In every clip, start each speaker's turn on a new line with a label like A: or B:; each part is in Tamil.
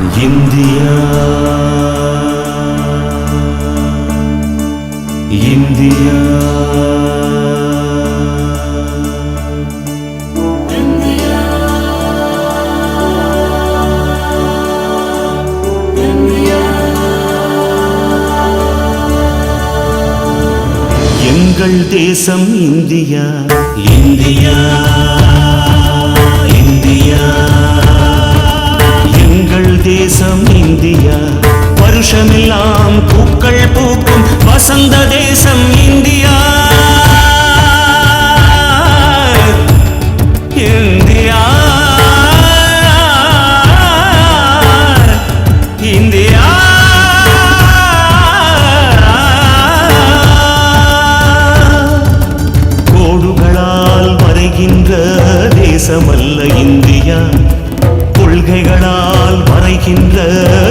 A: இந்தியா. இந்தியா. எங்கள் தேசம் இந்தியா. இந்தியா. இந்தியா. தமிழ் தேசம் இந்தியா. வருஷமெல்லாம் பூக்கள் பூக்கும் வசந்த தேசம் இந்தியா. இந்தியா. இந்தியா. கோடுகளால் வரைகின்ற தேசமல்ல இந்தியா. கொள்கைகளால் மறைகின்ற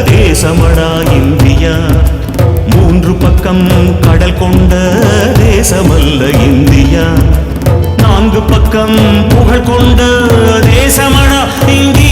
A: தேசமடா இந்தியா. மூன்று பக்கம் கடல் கொண்ட தேசமல்ல இந்தியா. நான்கு பக்கம் புகழ் கொண்ட தேசமடா இந்தியா.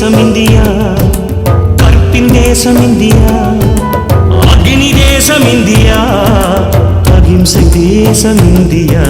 A: தேசம் இந்தியா கற்பின் தேசம் இந்தியா அக்னி தேசம் இந்தியா அகிம்சை தேசம் இந்தியா.